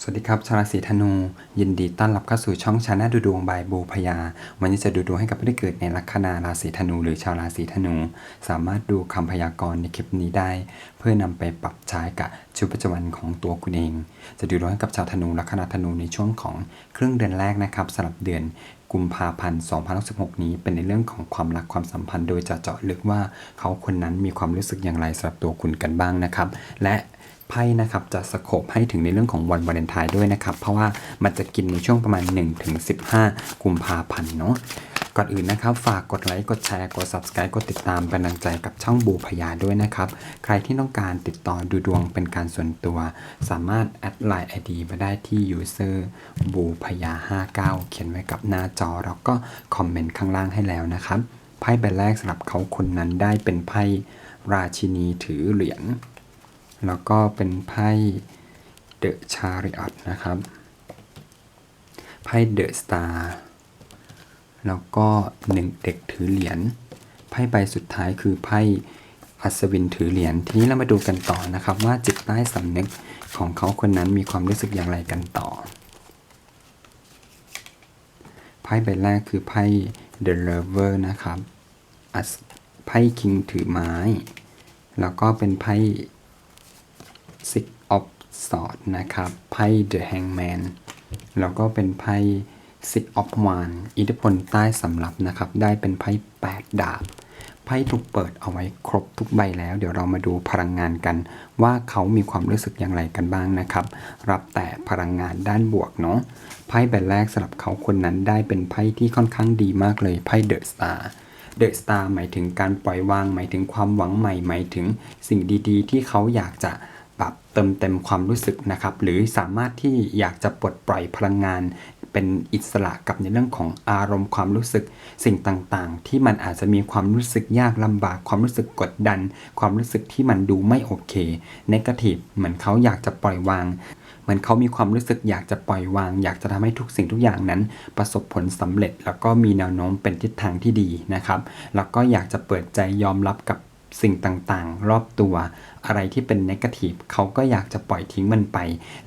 สวัสดีครับชาวราศีธนู ยินดีต้อนรับเข้าสู่ช่องชาแนลดูดวงบายบูพยา วันนี้จะดูดวงให้กับผู้ที่เกิดในลัคนาราศีธนู หรือชาวราศีธนู สามารถดูคำพยากรณ์ในคลิปนี้ได้ เพื่อนำไปปรับใช้กับชีวิตประจำวันของตัวคุณเอง จะดูดวงให้กับชาวธนูลัคนาธนูในช่วงของครึ่งเดือนแรกนะครับสำหรับเดือนกุมภาพันธ์2016 นี้เป็นในเรื่องของความรักความสัมพันธ์ โดยจะเจาะลึกว่าเขาคนนั้นมีความรู้สึกอย่างไรสำหรับตัวคุณกันบ้างนะครับ และ ไพ่นะครับจะสโคบให้ถึงในเรื่องของวันวาเลนไทน์ด้วยนะครับ เพราะว่ามันจะกินในช่วงประมาณ 1-15 กุมภาพันธ์เนาะก่อนอื่นนะครับ ฝากกดไลค์กดแชร์กด subscribe กดติดตามเป็นกำลังใจกับช่องบูพยาด้วยนะครับ ใครที่ต้องการติดต่อดูดวงเป็นการส่วนตัว สามารถแอดไลน์ ID มาได้ที่ user บูพยา59 เขียนไว้กับหน้าจอ แล้วก็คอมเมนต์ข้างล่างให้แล้วนะครับไพ่ใบแรกสำหรับเขาคนนั้นได้เป็นไพ่ราชินีถือเหรียญ แล้วก็เป็นไพ่เดอะชาริออตนะครับ ไพ่เดอะสตาร์แล้วก็หนึ่งเด็กถือเหรียญไพ่ใบสุดท้ายคือไพ่อัศวินถือเหรียญทีนี้เรามาดูกันต่อนะครับว่าจิตใต้สำนึกของเขาคนนั้นมีความรู้สึกอย่างไรกันต่อไพ่ใบแรกคือไพ่ The Lover นะครับไพ่คิงถือไม้ แล้วก็เป็นไพ่ Six of Swords นะครับ ไพ่ The Hangman แล้วก็เป็นไพ่ Six of Wands อิทธิพลใต้สำรับนะครับ ได้เป็นไพ่ 8 ดาบ ไพ่ถูกเปิดเอาไว้ครบทุกใบแล้ว เดี๋ยวเรามาดูพลังงานกัน ว่าเขามีความรู้สึกอย่างไรกันบ้างนะครับ รับแต่พลังงานด้านบวกเนาะ ไพ่ใบแรกสำหรับเขาคนนั้นได้เป็นไพ่ที่ค่อนข้างดีมากเลย ไพ่เดอะสตาร์เดอะสตาร์หมายถึงการปล่อยวาง หมายถึงความหวังใหม่ หมายถึงสิ่งดีๆ ที่เขาอยากจะ แบบเติมเต็มความรู้สึกนะครับ หรือสามารถที่อยากจะปลดปล่อยพลังงาน เป็นอิสระกับในเรื่องของอารมณ์ความรู้สึก สิ่งต่างๆ ที่มันอาจจะมีความรู้สึกยากลำบาก ความรู้สึกกดดัน ความรู้สึกที่มันดูไม่โอเคนกาทีฟเหมือนเขาอยากจะปล่อยวางเหมือนเขามีความรู้สึกอยากจะปล่อยวาง อยากจะทำให้ทุกสิ่งทุกอย่างนั้น ประสบผลสำเร็จ แล้วก็มีแนวโน้มเป็นทิศทางที่ดีนะครับ แล้วก็อยากจะเปิดใจยอมรับกับสิ่งต่างๆ รอบตัว อะไรที่เป็นนกาทีฟเขาก็อยากจะปล่อยทิ้งมันไป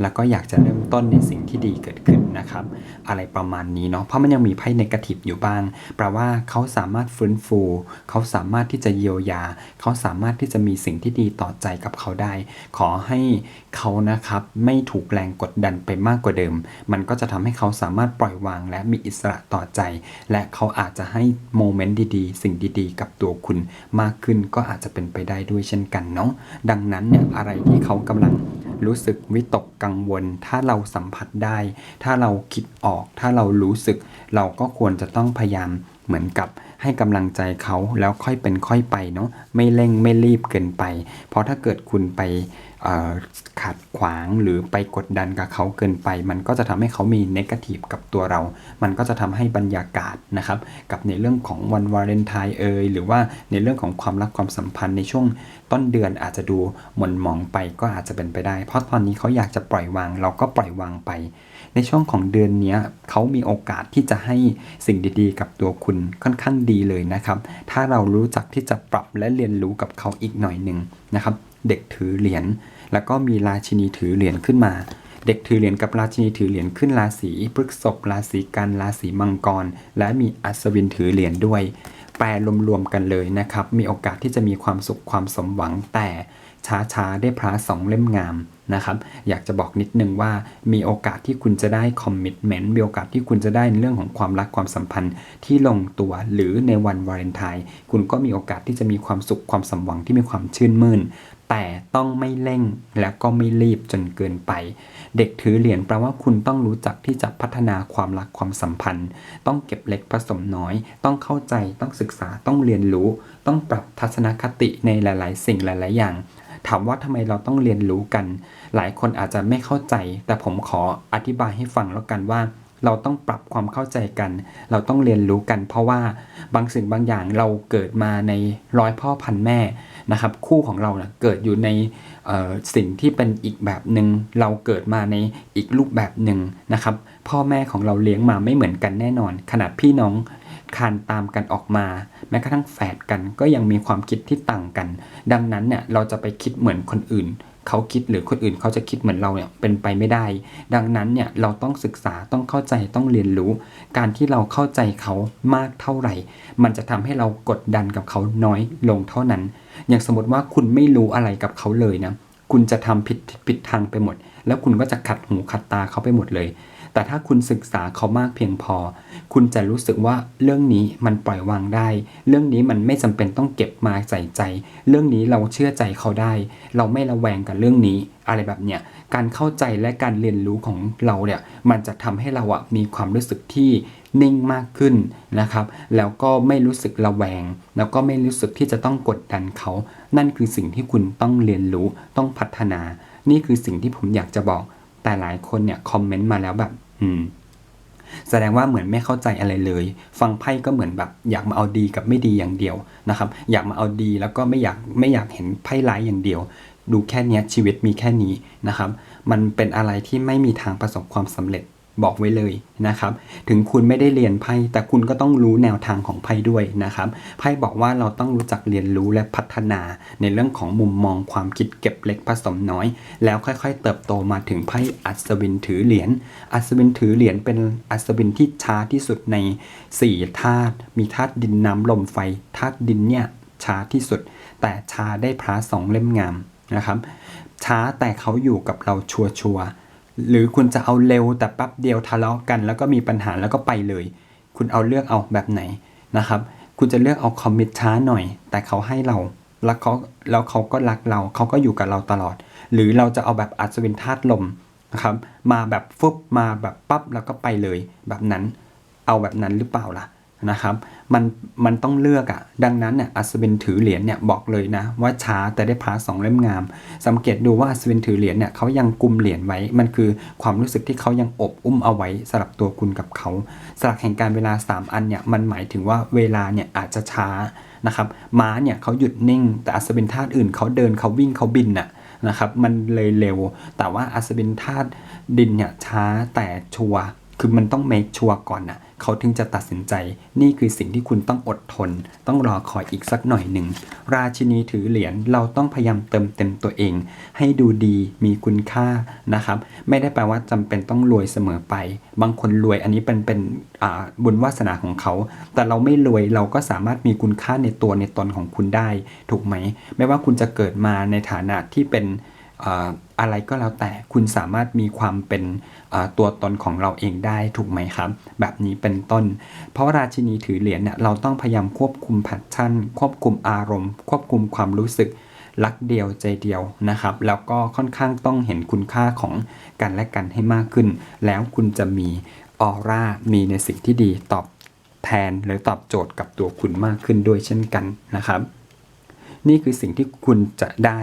แล้วก็อยากจะเริ่มต้นในสิ่งที่ดีเกิดขึ้นนะครับ อะไรประมาณนี้เนาะเพราะมันยังมีไพ่นกาทีฟอยู่บ้างแปลว่าเขาสามารถฟื้นฟู เขาสามารถที่จะเยียวยา เขาสามารถที่จะมีสิ่งที่ดีต่อใจกับเขาได้ ขอให้เขานะครับไม่ถูกแรงกดดันไปมากกว่าเดิม มันก็จะทำให้เขาสามารถปล่อยวาง และมีอิสระต่อใจ และเขาอาจจะให้โมเมนต์ดีๆ สิ่งดีๆ กับตัวคุณมากขึ้นก็อาจจะเป็นไปได้ด้วยเช่นกันเนาะดังนั้นเนี่ยอะไรที่เขากำลังรู้สึกวิตกกังวล ถ้าเราสัมผัสได้ ถ้าเราคิดออก ถ้าเรารู้สึก เราก็ควรจะต้องพยายามเหมือนกับให้กำลังใจเขาแล้วค่อยเป็นค่อยไปเนาะไม่เร่งไม่รีบเกินไป เพราะถ้าเกิดคุณไปขัดขวางหรือไปกดดันกับเขาเกินไป มันก็จะทำให้เขามีเนกาทีฟกับตัวเรา มันก็จะทำให้บรรยากาศนะครับกับในเรื่องของวันวาเลนไทน์เอยหรือว่าในเรื่องของความรักความสัมพันธ์ในช่วงต้นเดือนอาจจะดูหม่นหมองไปก็อาจจะเป็นไปได้ เพราะตอนนี้เขาอยากจะปล่อยวาง เราก็ปล่อยวางไป ในช่วงของเดือนนี้เขามีโอกาสที่จะให้สิ่งดีๆ กับตัวคุณค่อนข้างดีเลยนะครับ ถ้าเรารู้จักที่จะปรับและเรียนรู้กับเขาอีกหน่อยหนึ่งนะครับ เด็กถือเหรียญแล้วก็มีราชินีถือเหรียญขึ้นมา เด็กถือเหรียญกับราชินีถือเหรียญขึ้นราศีพฤษภราศีกันราศีมังกร และมีอัศวินถือเหรียญด้วย แปลรวมๆกันเลยนะครับ มีโอกาสที่จะมีความสุขความสมหวังแต่ ช้าๆ ได้พระสองเล่มงามนะครับ อยากจะบอกนิดนึงว่ามีโอกาสที่คุณจะได้คอมมิชเมนต์มีโอกาสที่คุณจะได้ในเรื่องของความรักความสัมพันธ์ที่ลงตัวหรือในวันวาเลนไทน์คุณก็มีโอกาสที่จะมีความสุขความสมหวังที่มีความชื่นมื่น แต่ต้องไม่เร่งและก็ไม่รีบจนเกินไป เด็กถือเหรียญแปลว่าคุณต้องรู้จักที่จะพัฒนาความรักความสัมพันธ์ ต้องเก็บเล็กผสมน้อย ต้องเข้าใจต้องศึกษาต้องเรียนรู้ ต้องปรับทัศนคติในหลาย ๆ สิ่งหลาย ๆ อย่าง ถามว่าทำไมเราต้องเรียนรู้กัน หลายคนอาจจะไม่เข้าใจ แต่ผมขออธิบายให้ฟังแล้วกันว่า เราต้องปรับความเข้าใจกัน เราต้องเรียนรู้กัน เพราะว่าบางสิ่งบางอย่างเราเกิดมาในร้อยพ่อพันแม่นะครับ คู่ของเรานะเกิดอยู่ในสิ่งที่เป็นอีกแบบหนึง่งเราเกิดมาในอีกรูปแบบหนึ่งนะครับ พ่อแม่ของเราเลี้ยงมาไม่เหมือนกันแน่นอน ขนาดพี่น้อง คานตามกันออกมา แม้กระทั่งแฝดกันก็ยังมีความคิดที่ต่างกัน ดังนั้นเนี่ยเราจะไปคิดเหมือนคนอื่นเขาคิดหรือคนอื่นเขาจะคิดเหมือนเราเนี่ยเป็นไปไม่ได้ ดังนั้นเนี่ยเราต้องศึกษาต้องเข้าใจต้องเรียนรู้ การที่เราเข้าใจเขามากเท่าไหร่ มันจะทำให้เรากดดันกับเขาน้อยลงเท่านั้น อย่างสมมติว่าคุณไม่รู้อะไรกับเขาเลยนะคุณจะทำผิดผิดทางไปหมด แล้วคุณก็จะขัดหูขัดตาเขาไปหมดเลย แต่ถ้าคุณศึกษาเขามากเพียงพอ คุณจะรู้สึกว่าเรื่องนี้มันปล่อยวางได้ เรื่องนี้มันไม่จำเป็นต้องเก็บมาใส่ใจ เรื่องนี้เราเชื่อใจเขาได้ เราไม่ระแวงกับเรื่องนี้ อะไรแบบเนี้ย การเข้าใจและการเรียนรู้ของเราเนี่ย มันจะทำให้เราอะมีความรู้สึกที่นิ่งมากขึ้นนะครับ แล้วก็ไม่รู้สึกระแวง แล้วก็ไม่รู้สึกที่จะต้องกดดันเขา นั่นคือสิ่งที่คุณต้องเรียนรู้ ต้องพัฒนา นี่คือสิ่งที่ผมอยากจะบอก แต่หลายคนเนี่ยคอมเมนต์มาแล้วแบบ อืม แสดงว่าเหมือนไม่เข้าใจอะไรเลย ฟังไพ่ก็เหมือนแบบ อยากมาเอาดีกับไม่ดีอย่างเดียวนะครับ อยากมาเอาดีแล้วก็ไม่อยากไม่อยากเห็นไพ่ร้ายอย่างเดียว ดูแค่นี้ชีวิตมีแค่นี้นะครับ มันเป็นอะไรที่ไม่มีทางประสบความสำเร็จ บอกไว้เลยนะครับ ถึงคุณไม่ได้เรียนไพ่แต่คุณก็ต้องรู้แนวทางของไพ่ด้วยนะครับไพ่บอกว่าเราต้องรู้จักเรียนรู้และพัฒนาในเรื่องของมุมมองความคิดเก็บเล็กผสมน้อย แล้วค่อยๆ เติบโตมาถึงไพ่อัศวินถือเหรียญอัศวินถือเหรียญเป็นอัศวินที่ช้าที่สุดในสี่ธาตุมีธาตุดินน้ำลมไฟธาตุดินเนี่ยช้าที่สุด แต่ช้าได้พระสองเล่มงามนะครับช้าแต่เขาอยู่กับเราชัวชัวร์ หรือคุณจะเอาเร็วแต่แป๊บเดียวทะเลาะกัน แล้วก็มีปัญหาแล้วก็ไปเลย คุณเอาเลือกเอาแบบไหนนะครับ คุณจะเลือกเอาคอมมิตช้าหน่อย แต่เขาให้เราแล้วเขาแล้วเขาก็รักเราเขาก็อยู่กับเราตลอด หรือเราจะเอาแบบอัศวินธาตุลมนะครับมาแบบฟึบมาแบบปั๊บแล้วก็ไปเลยแบบนั้น เอาแบบนั้นหรือเปล่าล่ะ นะครับมันมันต้องเลือกอะ่ะ ดังนั้นเนี่ยอัศวินถือเหรียญเนี่ยบอกเลยนะ ว่าช้าแต่ได้พาสองเล่มงาม สังเกตดูว่าอัศวินถือเหรียญเนี่ยเขายังกุมเหรียญไว้ มันคือความรู้สึกที่เขายังอบอุ้มเอาไว้สำหรับตัวคุณกับเขาสลักแห่งการเวลา 3 อันเนี่ยมันหมายถึงว่าเวลาเนี่ยอาจจะช้านะครับม้าเนี่ยเขาหยุดนิ่ง แต่อัศวินธาตุอื่นเขาเดินเขาวิ่งเขาบินน่ะนะครับมันเลยเร็ว แต่ว่าอัศวินธาตุดินเนี่ยช้าแต่ชัว คือมันต้อง make ชัวร์ก่อนนะเขาถึงจะตัดสินใจ นี่คือสิ่งที่คุณต้องอดทน ต้องรอคอยอีกสักหน่อยหนึ่ง ราชินีถือเหรียญ เราต้องพยายามเติมเต็มตัวเอง ให้ดูดี มีคุณค่านะครับ ไม่ได้แปลว่าจำเป็นต้องรวยเสมอไป บางคนรวยอันนี้เป็นเป็นอ่าบุญวาสนาของเขา แต่เราไม่รวยเราก็สามารถมีคุณค่าในตัวในตนของคุณได้ ถูกไหม ไม่ว่าคุณจะเกิดมาในฐานะที่เป็น อะไรก็แล้วแต่คุณสามารถมีความเป็นตัวตนของเราเองได้ถูกไหมครับ แบบนี้เป็นต้น เพราะราชินีถือเหรียญเนี่ยเราต้องพยายามควบคุมแพชชั่น ควบคุมอารมณ์ ควบคุมความรู้สึกรักเดียวใจเดียวนะครับ แล้วก็ค่อนข้างต้องเห็นคุณค่าของกันและกันให้มากขึ้น แล้วคุณจะมีออร่ามีในสิ่งที่ดีตอบแทนหรือตอบโจทย์กับตัวคุณมากขึ้นด้วยเช่นกันนะครับ นี่คือสิ่งที่คุณจะได้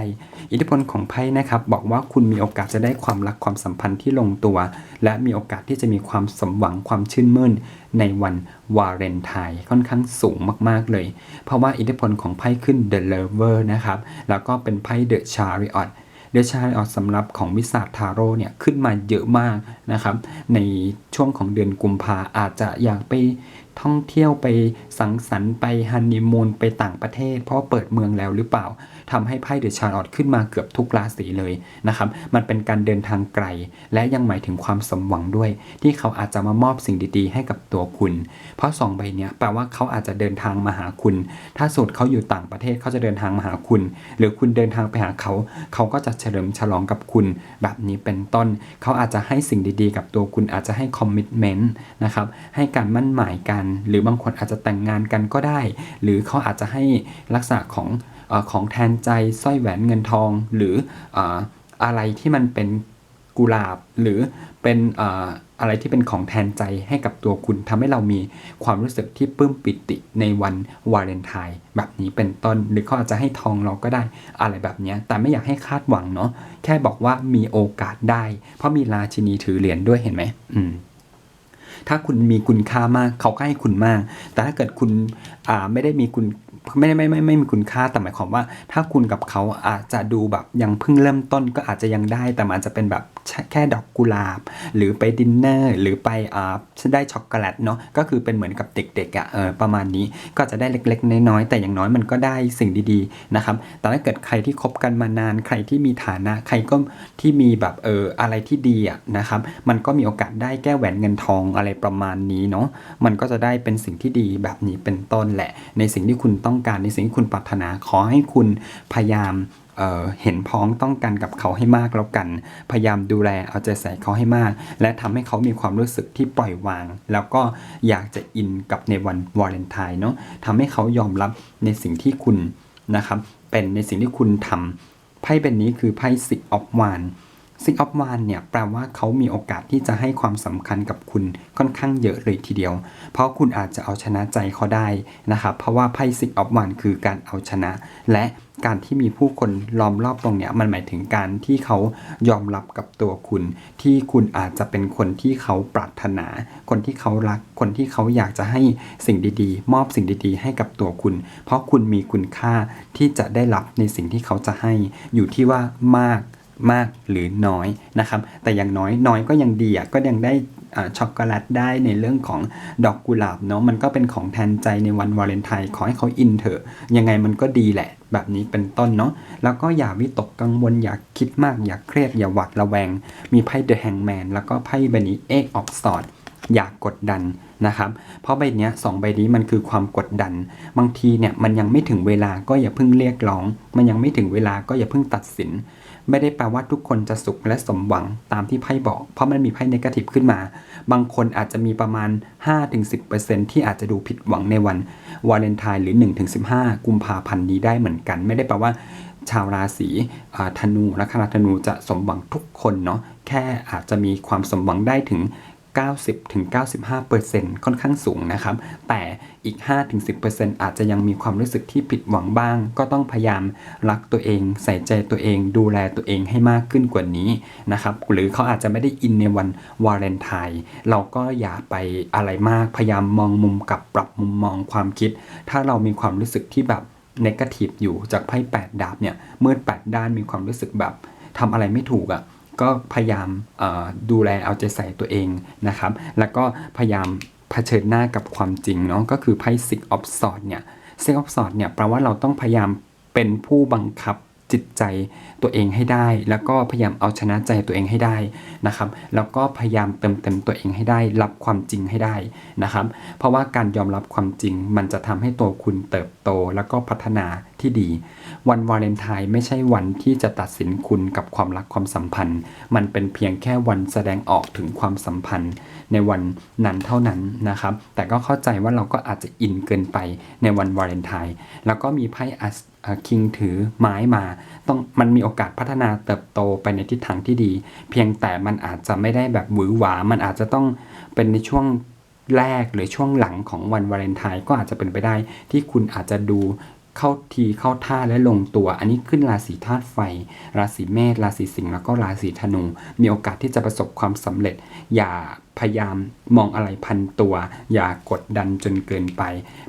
อิทธิพลของไพ่นะครับ บอกว่าคุณมีโอกาสจะได้ความรักความสัมพันธ์ที่ลงตัว และมีโอกาสที่จะมีความสมหวังความชื่นมื่น ในวันวาเลนไทน์ค่อนข้างสูงมากๆเลย เพราะว่าอิทธิพลของไพ่ขึ้น The Lover นะครับ แล้วก็เป็นไพ่ The Chariot เดชาออสำหรับของวิสาทาโร่เนี่ยขึ้นมาเยอะมากนะครับ ในช่วงของเดือนกุมภาอาจจะอยากไป ท่องเที่ยวไปสังสรรค์ไปฮันนีมูนไปต่างประเทศ เพราะเปิดเมืองแล้วหรือเปล่า ทำให้ไพ่เดชาร์ลอตขึ้นมาเกือบทุกราศีเลยนะครับ มันเป็นการเดินทางไกล และยังหมายถึงความสมหวังด้วย ที่เขาอาจจะมามอบสิ่งดีๆ ให้กับตัวคุณ เพราะสองใบเนี้ยแปลว่าเขาอาจจะเดินทางมาหาคุณ ถ้าสมมติเขาอยู่ต่างประเทศเขาจะเดินทางมาหาคุณ หรือคุณเดินทางไปหาเขา เขาก็จะเฉลิมฉลองกับคุณ แบบนี้เป็นต้น เขาอาจจะให้สิ่งดีๆ กับตัวคุณอาจจะให้คอมมิชเมนต์นะครับให้การมั่นหมายกัน หรือบางคนอาจจะแต่งงานกันก็ได้ หรือเขาอาจจะให้ลักษณะของ ของแทนใจสร้อยแหวนเงินทอง หรืออะไรที่มันเป็นกุหลาบ หรือเป็นอะไรที่เป็นของแทนใจให้กับตัวคุณทำให้เรามีความรู้สึกที่ปลื้มปิติในวันวาเลนไทน์แบบนี้เป็นต้นหรือเขาอาจจะให้ทองเราก็ได้อะไรแบบนี้แต่ไม่อยากให้คาดหวังเนาะแค่บอกว่ามีโอกาสได้ เพราะมีราชินีถือเหรียญด้วยเห็นไหมอืมถ้าคุณมีคุณค่ามากเขาก็ให้คุณมาก แต่ถ้าเกิดคุณอ่าไม่ได้มีคุณ ไม่ได้ไม่ไม่ไม่มีคุณค่าแต่หมายความว่า ถ้าคุณกับเขาอาจจะดูแบบยังเพิ่งเริ่มต้นก็อาจจะยังได้ แต่มันอาจจะเป็นแบบแค่ดอกกุหลาบ หรือไปดินเนอร์หรือไปอ่าได้ช็อกโกแลตเนาะก็คือเป็นเหมือนกับเด็กๆอะ่ะเออประมาณนี้ก็จะได้เล็กๆ น้อยๆแต่อย่างน้อยมันก็ได้สิ่งดีๆนะครับแต่ถ้าเกิดใครที่คบกันมานานใครที่มีฐานะ ใครก็ที่มีแบบเอออะไรที่ดีอะนะครับมันก็มีโอกาสได้แก้แหวนเงินทองอะไรประมาณนี้เนาะมันก็จะได้เป็นสิ่งที่ดีแบบนี้เป็นต้นแหละ ในสิ่งที่คุณต้องการในสิ่งที่คุณปรารถนาขอให้คุณพยายามเเห็นพ้องต้องกันกับเขาให้มากแล้วกัน พยายามดูแลเอาใจใส่เขาให้มาก และทำให้เขามีความรู้สึกที่ปล่อยวาง แล้วก็อยากจะอินกับในวันวาเลนไทน์เนาะทำให้เขายอมรับในสิ่งที่คุณนะครับเป็นในสิ่งที่คุณทำไพ่เป็นนี้คือไพ่สิกออฟวาน ซิกออฟวานเนี่ยแปลว่าเขามีโอกาสที่จะให้ความสำคัญกับคุณค่อนข้างเยอะเลยทีเดียว เพราะคุณอาจจะเอาชนะใจเขาได้นะครับเพราะว่าไพ่ซิกออฟวานคือการเอาชนะ และการที่มีผู้คนล้อมรอบตรงเนี้ยมันหมายถึงการที่เขายอมรับกับตัวคุณ ที่คุณอาจจะเป็นคนที่เขาปรารถนา คนที่เขารัก คนที่เขาอยากจะให้สิ่งดีๆ มอบสิ่งดีๆ ให้กับตัวคุณ เพราะคุณมีคุณค่าที่จะได้รับในสิ่งที่เขาจะให้ อยู่ที่ว่ามาก มากหรือน้อยนะครับ แต่อย่างน้อยน้อยก็ยังดีอะก็ยังได้ช็อกโกแลตได้ในเรื่องของดอกกุหลาบเนาะมันก็เป็นของแทนใจในวันวาเลนไทน์ขอให้เขาอินเถอะ ยังไงมันก็ดีแหละ แบบนี้เป็นต้นเนาะแล้วก็อย่าวิตกกังวลอย่าคิดมากอย่าเครียดอย่าหวาดระแวง มีไพ่เดอะแฮงแมนแล้วก็ไพ่ใบนี้เอกออฟสอดอย่ากกดดัน นะครับ เพราะใบนี้สองใบนี้มันคือความกดดัน บางทีเนี่ยมันยังไม่ถึงเวลาก็อย่าเพิ่งเรียกร้อง มันยังไม่ถึงเวลาก็อย่าเพิ่งตัดสิน ไม่ได้แปลว่าทุกคนจะสุขและสมหวังตามที่ไพ่บอก เพราะมันมีไพ่นกาทีฟขึ้นมา บางคนอาจจะมีประมาณ 5-10%ที่อาจจะดูผิดหวังในวันวาเลนไทน์หรือ 1-15 กุมภาพันธ์นี้ได้เหมือนกัน ไม่ได้แปลว่าชาวราศีธนูลัคนาธนูจะสมหวังทุกคนเนาะแค่อาจจะมีความสมหวังได้ถึง 90-95%ค่อนข้างสูงนะครับ แต่อีก 5-10%อาจจะยังมีความรู้สึกที่ผิดหวังบ้าง ก็ต้องพยายามรักตัวเอง ใส่ใจตัวเอง ดูแลตัวเองให้มากขึ้นกว่านี้นะครับ หรือเขาอาจจะไม่ได้อินในวันวาเลนไทน์เราก็อย่าไปอะไรมาก พยายามมองมุมกลับปรับมุมมองความคิด ถ้าเรามีความรู้สึกที่แบบนกาทีฟอยู่จากไพ่แปดดาบเนี่ยมืดแปดด้านมีความรู้สึกแบบทำอะไรไม่ถูกอะ่ะ ก็พยายามดูแลเอาใจใส่ตัวเองนะครับ แล้วก็พยายามเผชิญหน้ากับความจริงเนาะก็คือไพ่ Six of Swords เนี่ย Six of Swords เนี่ยแปลว่าเราต้องพยายามเป็นผู้บังคับจิตใจตัวเองให้ได้ แล้วก็พยายามเอาชนะใจตัวเองให้ได้นะครับ แล้วก็พยายามเติมเต็มตัวเองให้ได้ รับความจริงให้ได้นะครับ เพราะว่าการยอมรับความจริง มันจะทำให้ตัวคุณเติบโต แล้วก็พัฒนา ที่ดี วันวาเลนไทน์ไม่ใช่วันที่จะตัดสินคุณกับความรักความสัมพันธ์ มันเป็นเพียงแค่วันแสดงออกถึงความสัมพันธ์ ในวันนั้นเท่านั้นนะครับ แต่ก็เข้าใจว่าเราก็อาจจะอินเกินไปในวันวาเลนไทน์แล้วก็มีไพ่อัสคิงถือไม้มา ต้องมันมีโอกาสพัฒนาเติบโตไปในทิศทางที่ดี เพียงแต่มันอาจจะไม่ได้แบบหวือหวา มันอาจจะต้องเป็นในช่วงแรกหรือช่วงหลังของวันวาเลนไทน์ก็อาจจะเป็นไปได้ที่คุณอาจจะดู เข้าทีเข้าท่าและลงตัว อันนี้ขึ้นราศีธาตุไฟ ราศีเมษราศีสิงห์แล้วก็ราศีธนู มีโอกาสที่จะประสบความสำเร็จ อย่าพยายามมองอะไรพันตัว อย่ากดดันจนเกินไป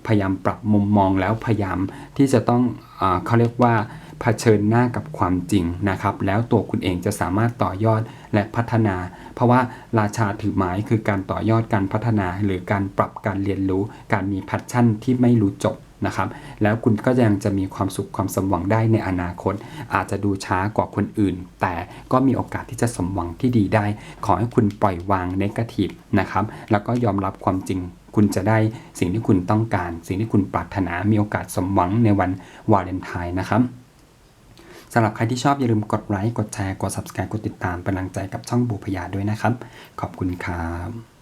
พยายามปรับมุมมองแล้วพยายามที่จะต้องเอเขาเรียกว่าเผชิญหน้ากับความจริงนะครับ แล้วตัวคุณเองจะสามารถต่อยอดและพัฒนา เพราะว่าราชาถือไม้คือการต่อยอดการพัฒนา หรือการปรับการเรียนรู้ การมีแพชชั่นที่ไม่รู้จบ นะครับ แล้วคุณก็ยังจะมีความสุขความสมหวังได้ในอนาคต อาจจะดูช้ากว่าคนอื่น แต่ก็มีโอกาสที่จะสมหวังที่ดีได้ ขอให้คุณปล่อยวางเนกาทีฟนะครับ แล้วก็ยอมรับความจริงคุณจะได้สิ่งที่คุณต้องการ สิ่งที่คุณปรารถนามีโอกาสสมหวังในวันวาเลนไทน์นะครับสำหรับใครที่ชอบอย่าลืมกดไลค์กดแชร์กด subscribe กดติดตามเป็นกำลังใจกับช่องบูพยาด้วยนะครับ ขอบคุณครับ